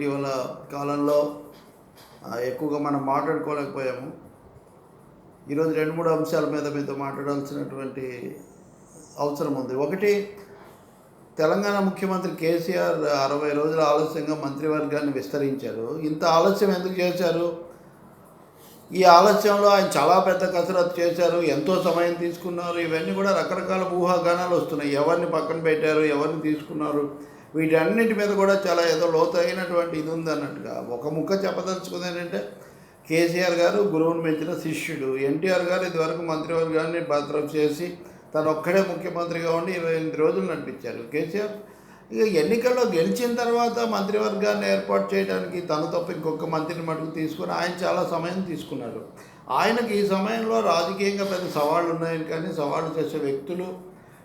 ఇటీవల కాలంలో ఎక్కువగా మనం మాట్లాడుకోలేకపోయాము. ఈరోజు రెండు మూడు అంశాల మీద మీతో మాట్లాడాల్సినటువంటి అవసరం ఉంది. ఒకటి తెలంగాణ ముఖ్యమంత్రి కేసీఆర్ అరవై రోజుల ఆలస్యంగా మంత్రివర్గాన్ని విస్తరించారు. ఇంత ఆలస్యం ఎందుకు చేశారు? ఈ ఆలస్యంలో ఆయన చాలా పెద్ద కసరత్తు చేశారు. ఎంతో సమయం తీసుకున్నారు. ఇవన్నీ కూడా రకరకాల ఊహాగానాలు వస్తున్నాయి. ఎవరిని పక్కన పెట్టారు? ఎవరిని తీసుకున్నారు? వీటన్నిటి మీద కూడా చాలా ఏదో లోతైనటువంటి ఇది ఉంది అన్నట్టుగా. ఒక ముక్క చెప్పదలుచుకుంది ఏంటంటే కేసీఆర్ గారు గురువుని పెంచిన శిష్యుడు. ఎన్టీఆర్ గారు ఇదివరకు మంత్రివర్గాన్ని భద్రం చేసి తను ఒక్కడే ముఖ్యమంత్రిగా ఉండి ఇరవై ఎనిమిది రోజులు నడిపించారు. కేసీఆర్ ఇక ఎన్నికల్లో గెలిచిన తర్వాత మంత్రివర్గాన్ని ఏర్పాటు చేయడానికి తను తప్ప ఇంకొక మంత్రిని మటుకు తీసుకుని ఆయన చాలా సమయం తీసుకున్నారు. ఆయనకి ఈ సమయంలో రాజకీయంగా పెద్ద సవాళ్ళు ఉన్నాయని కానీ సవాళ్ళు చేసే వ్యక్తులు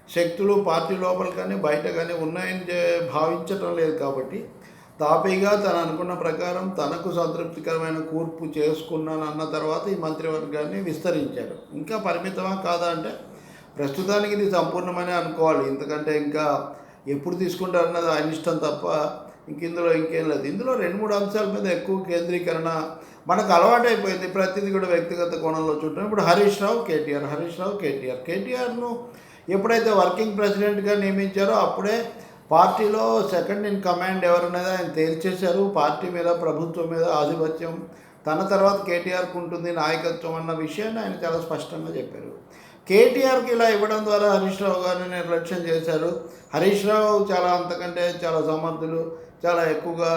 శక్తులు పార్టీ లోపల కానీ బయట కానీ ఉన్నాయని భావించటం లేదు కాబట్టి తాపీగా తను అనుకున్న ప్రకారం తనకు సంతృప్తికరమైన కూర్పు చేసుకున్నాను అన్న తర్వాత ఈ మంత్రివర్గాన్ని విస్తరించారు ఇంకా పరిమితమా కాదా అంటే ప్రస్తుతానికి ఇది సంపూర్ణమనే అనుకోవాలి. ఎందుకంటే ఇంకా ఎప్పుడు తీసుకుంటారు అన్నది ఆయన ఇష్టం తప్ప ఇంక ఇందులో ఇంకేం లేదు. ఇందులో రెండు మూడు అంశాల మీద ఎక్కువ కేంద్రీకరణ మనకు అలవాటు అయిపోయింది ప్రతిదీ కూడా వ్యక్తిగత కోణంలో చూడటం. ఇప్పుడు హరీష్ రావు కేటీఆర్. హరీష్ రావు కేటీఆర్. కేటీఆర్ను ఎప్పుడైతే వర్కింగ్ ప్రెసిడెంట్గా నియమించారో అప్పుడే పార్టీలో సెకండ్ ఇన్ కమాండ్ ఎవరనేది ఆయన తేల్చేశారు. పార్టీ మీద ప్రభుత్వం మీద ఆధిపత్యం. తన తర్వాత కేటీఆర్కి ఉంటుంది నాయకత్వం అన్న విషయాన్ని ఆయన చాలా స్పష్టంగా చెప్పారు. కేటీఆర్కి ఇలా ఇవ్వడం ద్వారా హరీష్ రావు గారిని నిర్లక్ష్యం చేశారు. హరీష్ రావు చాలా అంతకంటే చాలా సమర్థులు చాలా ఎక్కువగా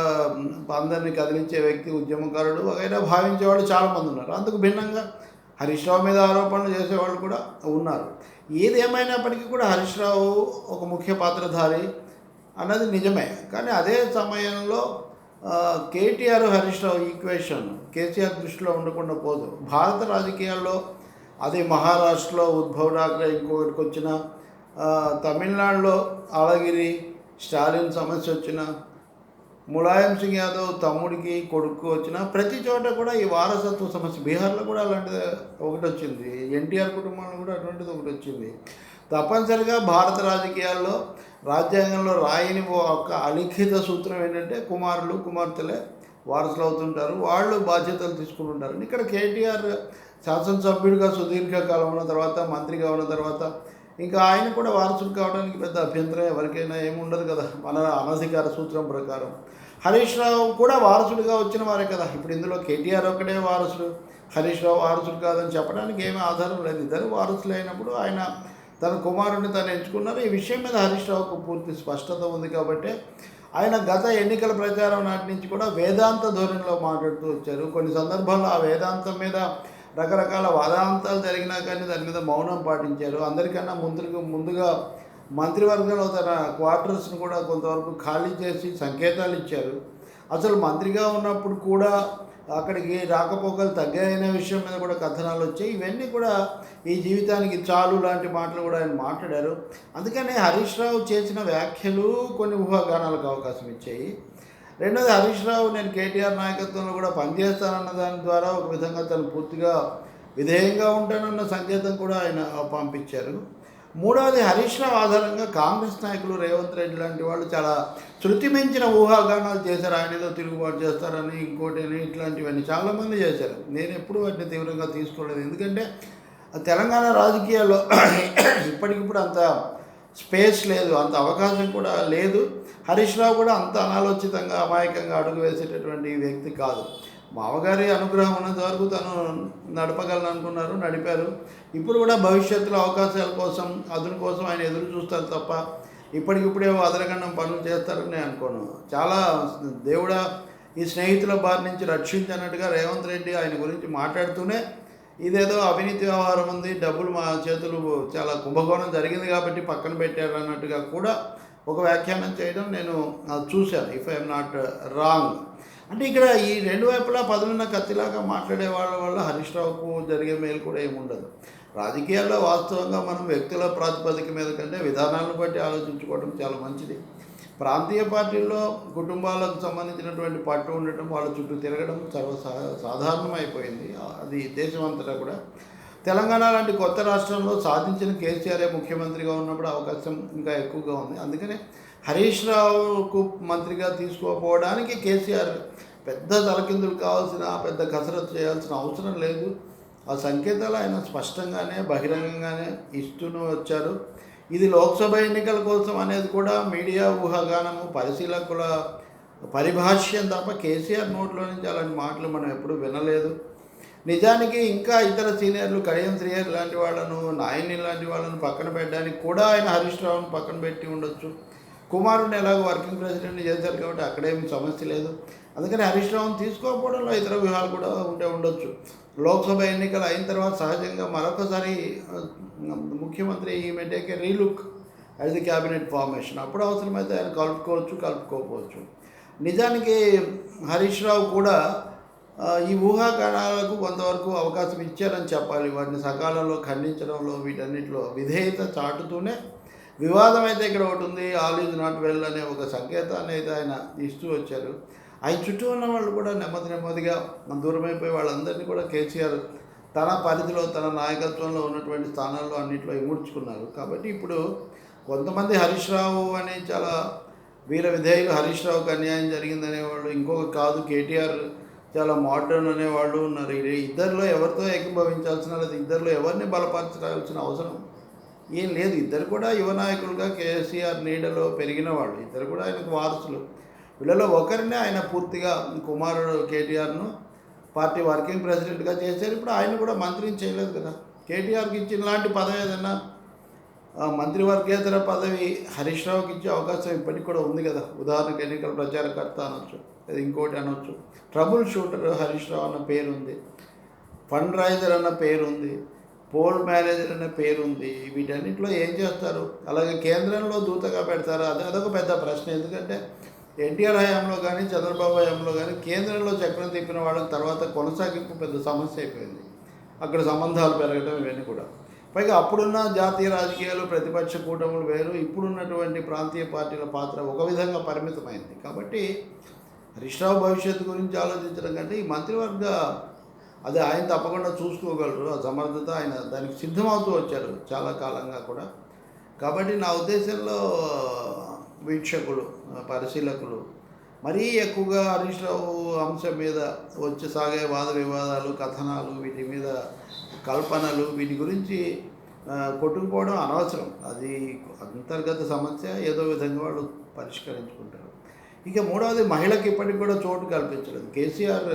అందరినీ కదిలించే వ్యక్తి ఉద్యమకారుడు వగైరా భావించేవాళ్ళు చాలామంది ఉన్నారు. అందుకు భిన్నంగా హరీష్ రావు మీద ఆరోపణలు చేసేవాళ్ళు కూడా ఉన్నారు. ఏది కూడా హరీష్ రావు ఒక ముఖ్య పాత్రధారి అన్నది నిజమే. కానీ అదే సమయంలో కేటీఆర్ హరీష్ రావు ఈక్వేషన్ కేసీఆర్ దృష్టిలో ఉండకుండా పోదు. భారత రాజకీయాల్లో అది మహారాష్ట్రలో ఉద్భవ్ ఠాక్రే ఇంకొకటికి వచ్చిన తమిళనాడులో అళగిరి స్టాలిన్ సమస్య వచ్చిన ములాయం సింగ్ యాదవ్ తమ్ముడికి కొడుకు వచ్చిన ప్రతి చోట కూడా ఈ వారసత్వ సమస్య బీహార్లో కూడా అలాంటిది ఒకటి వచ్చింది. ఎన్టీఆర్ కుటుంబంలో కూడా అటువంటిది ఒకటి వచ్చింది. తప్పనిసరిగా భారత రాజకీయాల్లో రాజ్యాంగంలో రాయని ఒక అలిఖిత సూత్రం ఏంటంటే కుమారులు కుమార్తెలే వారసులు అవుతుంటారు వాళ్ళు బాధ్యతలు తీసుకుంటుంటారు ఇక్కడ కేటీఆర్ శాసనసభ్యుడిగా సుదీర్ఘకాలం ఉన్న తర్వాత మంత్రిగా ఉన్న తర్వాత ఇంకా ఆయన కూడా వారసుడు కావడానికి పెద్ద అభ్యంతరం ఎవరికైనా ఏముండదు కదా. మన అనధికార సూత్రం ప్రకారం. హరీష్ రావు కూడా వారసుడిగా వచ్చిన వారే కదా. ఇప్పుడు ఇందులో కేటీఆర్ ఒకటే వారసుడు. హరీష్ రావు వారసుడు కాదని చెప్పడానికి ఏమీ ఆధారం లేదు. ఇద్దరు వారసులు అయినప్పుడు ఆయన తన కుమారుడిని తను ఎంచుకున్నారు. ఈ విషయం మీద హరీష్ రావుకు పూర్తి స్పష్టత ఉంది కాబట్టి ఆయన గత ఎన్నికల ప్రచారం నాటి నుంచి కూడా వేదాంత ధోరణిలో మాట్లాడుతూ వచ్చారు. కొన్ని సందర్భాల్లో ఆ వేదాంతం మీద రకరకాల వాదాంతాలు జరిగినా కానీ దాని మీద మౌనం పాటించారు. అందరికన్నా ముందుకు ముందుగా మంత్రివర్గంలో తన క్వార్టర్స్ని కూడా కొంతవరకు ఖాళీ చేసి సంకేతాలు ఇచ్చారు. అసలు మంత్రిగా ఉన్నప్పుడు కూడా అక్కడికి రాకపోకలు తగ్గాయనే విషయం మీద కూడా కథనాలు వచ్చాయి. ఇవన్నీ కూడా ఈ జీవితానికి చాలు లాంటి మాటలు కూడా ఆయన మాట్లాడారు. అందుకని హరీష్ రావు చేసిన వ్యాఖ్యలు కొన్ని ఊహాగానాలకు అవకాశం ఇచ్చాయి. రెండోది హరీష్ రావు నేను కేటీఆర్ నాయకత్వంలో కూడా పనిచేస్తానన్న దాని ద్వారా ఒక విధంగా తను పూర్తిగా విధేయంగా ఉంటానన్న సంకేతం కూడా ఆయన పంపించారు. మూడవది హరీష్ రావు ఆధారంగా కాంగ్రెస్ నాయకులు రేవంత్ రెడ్డి లాంటి వాళ్ళు చాలా శృతి మించిన ఊహాగానాలు చేశారు. ఆయన ఏదో తిరుగుబాటు చేస్తారని ఇంకోటి అని ఇట్లాంటివన్నీ చాలామంది చేశారు. నేను ఎప్పుడు వాటిని తీవ్రంగా తీసుకోలేదు. ఎందుకంటే తెలంగాణ రాజకీయాల్లో ఇప్పటికిప్పుడు అంత స్పేస్ లేదు అంత అవకాశం కూడా లేదు. హరీష్ రావు కూడా అంత అనాలోచితంగా అమాయకంగా అడుగు వేసేటటువంటి వ్యక్తి కాదు. మామగారి అనుగ్రహం ఉన్నంత వరకు తను నడపగలను అనుకున్నారు నడిపారు. ఇప్పుడు కూడా భవిష్యత్తులో అవకాశాల కోసం అదును కోసం ఆయన ఎదురు చూస్తారు తప్ప ఇప్పటికిప్పుడే అదరగండం పనులు చేస్తారని నేను అనుకోను. చాలా దేవుడా ఈ స్నేహితుల బారి నుంచి రక్షించన్నట్టుగా రేవంత్ రెడ్డి ఆయన గురించి మాట్లాడుతూనే ఇదేదో అవినీతి వ్యవహారం ఉంది డబ్బులు మా చేతులు చాలా కుంభకోణం జరిగింది కాబట్టి పక్కన పెట్టారు అన్నట్టుగా కూడా ఒక వ్యాఖ్యానం చేయడం నేను చూశాను. ఇఫ్ ఐఎమ్ నాట్ రాంగ్ అంటే ఇక్కడ ఈ రెండు వైపులా పదులున్న కత్తిలాగా మాట్లాడే వాళ్ళ వల్ల హరీష్ రావుకు జరిగే మేలు కూడా ఏముండదు రాజకీయాల్లో వాస్తవంగా మనం వ్యక్తుల ప్రాతిపదిక మీద కంటే విధానాలను బట్టి ఆలోచించుకోవడం చాలా మంచిది. ప్రాంతీయ పార్టీల్లో కుటుంబాలకు సంబంధించినటువంటి పట్టు ఉండటం వాళ్ళ చుట్టూ తిరగడం సర్వ సా- అది దేశమంతటా కూడా. తెలంగాణ లాంటి కొత్త రాష్ట్రంలో సాధించిన కేసీఆరే ముఖ్యమంత్రిగా ఉన్నప్పుడు అవకాశం ఇంకా ఎక్కువగా ఉంది. అందుకనే హరీష్ రావుకు మంత్రిగా తీసుకోకపోవడానికి కేసీఆర్ పెద్ద తలకిందులు కావాల్సిన పెద్ద కసరత్తు చేయాల్సిన అవసరం లేదు. ఆ సంకేతాలు ఆయన స్పష్టంగానే బహిరంగంగానే ఇస్తూనే వచ్చారు. ఇది లోక్సభ ఎన్నికల కోసం అనేది కూడా మీడియా ఊహాగానము పరిశీలకుల పరిభాష్యం తప్ప కేసీఆర్ నోట్లో నుంచి అలాంటి మాటలు మనం ఎప్పుడూ వినలేదు. నిజానికి ఇంకా ఇతర సీనియర్లు కడియం శ్రీహర్ లాంటి వాళ్ళను నాయని లాంటి వాళ్ళను పక్కన పెట్టడానికి కూడా ఆయన హరీష్ రావును పక్కన పెట్టి ఉండొచ్చు. కుమారుని ఎలాగో వర్కింగ్ ప్రెసిడెంట్ చేశారు కాబట్టి అక్కడేమి సమస్య లేదు. అందుకని హరీష్ రావును తీసుకోకపోవడంలో ఇతర వ్యూహాలు కూడా ఉంటే ఉండొచ్చు. లోక్సభ ఎన్నికలు అయిన తర్వాత సహజంగా మరొకసారి ముఖ్యమంత్రి ఈ may take relook as the cabinet formation అప్పుడు అవసరమైతే ఆయన కలుపుకోవచ్చు కలుపుకోకపోవచ్చు. నిజానికి హరీష్ రావు కూడా ఈ ఊహాగానాలకు కొంతవరకు అవకాశం ఇచ్చారని చెప్పాలి. వాటిని సకాలంలో ఖండించడంలో వీటన్నిటిలో విధేయత చాటుతూనే వివాదం అయితే ఇక్కడ ఒకటి ఉంది. ఆల్ ఈజ్ నాట్ వెల్ అనే ఒక సంకేతాన్ని అయితే ఆయన ఇస్తూ వచ్చారు. ఆయన చుట్టూ ఉన్న వాళ్ళు కూడా నెమ్మది నెమ్మదిగా దూరమైపోయి వాళ్ళందరినీ కూడా కేసీఆర్ తన పరిధిలో తన నాయకత్వంలో ఉన్నటువంటి స్థానాల్లో అన్నింటిలో ఇముడ్చుకున్నారు కాబట్టి ఇప్పుడు కొంతమంది హరీష్ రావు అని చాలా వీర విధేయులు హరీష్ రావుకి అన్యాయం జరిగిందనేవాళ్ళు ఇంకొక కాదు కేటీఆర్ చాలా మోడర్న్ అనేవాళ్ళు ఉన్నారు. ఇద్దరిలో ఎవరితో ఏకీభవించాల్సిన లేదా ఇద్దరిలో ఎవరిని బలపరచాల్సిన అవసరం ఏం లేదు. ఇద్దరు కూడా యువ నాయకులుగా కేసీఆర్ నీడలో పెరిగిన వాళ్ళు. ఇద్దరు కూడా ఆయనకు వారసులు. వీళ్ళలో ఒకరినే ఆయన పూర్తిగా కుమారుడు కేటీఆర్ను పార్టీ వర్కింగ్ ప్రెసిడెంట్గా చేశారు. ఇప్పుడు ఆయన కూడా మంత్రిని చేయలేదు కదా. కేటీఆర్కి ఇచ్చిన లాంటి పదవి ఏదన్నా మంత్రివర్గేతర పదవి హరీష్ రావుకి ఇచ్చే అవకాశం ఇప్పటికి కూడా ఉంది కదా. ఉదాహరణకు ఎన్నికల ప్రచారకర్త అనొచ్చు లేదా ఇంకోటి అనొచ్చు. ట్రబుల్ షూటర్ హరీష్ రావు అన్న పేరు ఉంది ఫండ్ రైజర్ అన్న పేరు ఉంది పోల్ మేనేజర్ అనే పేరు ఉంది వీటన్నిటిలో ఏం చేస్తారు? అలాగే కేంద్రంలో దూతగా పెడతారా? అది అదొక పెద్ద ప్రశ్న. ఎందుకంటే ఎన్టీఆర్ హయాంలో కానీ చంద్రబాబు హయాంలో కానీ కేంద్రంలో చక్రం తిప్పిన వాళ్ళకి తర్వాత కొనసాగింపు పెద్ద సమస్య అయిపోయింది. అక్కడ సంబంధాలు పెరగడం ఇవన్నీ కూడా. పైగా అప్పుడున్న జాతీయ రాజకీయాలు ప్రతిపక్ష కూటములు వేరు. ఇప్పుడున్నటువంటి ప్రాంతీయ పార్టీల పాత్ర ఒక విధంగా పరిమితమైంది. కాబట్టి హరీష్రావు భవిష్యత్తు గురించి ఆలోచించడం కంటే ఈ మంత్రివర్గ అది ఆయన తప్పకుండా చూసుకోగలరు. ఆ సమర్థత ఆయన దానికి సిద్ధమవుతూ వచ్చారు చాలా కాలంగా కూడా. కాబట్టి నా ఉద్దేశంలో వీక్షకులు పరిశీలకులు. మరీ ఎక్కువగా హరీష్ రావు అంశం మీద వచ్చి సాగే వాద వివాదాలు కథనాలు వీటి మీద కల్పనలు వీటి గురించి కొట్టుకుపోవడం అనవసరం. అది అంతర్గత సమస్య ఏదో విధంగా వాళ్ళు పరిష్కరించుకుంటారు. ఇక మూడవది మహిళకి ఇప్పటికి కూడా చోటు కల్పించలేదు. కేసీఆర్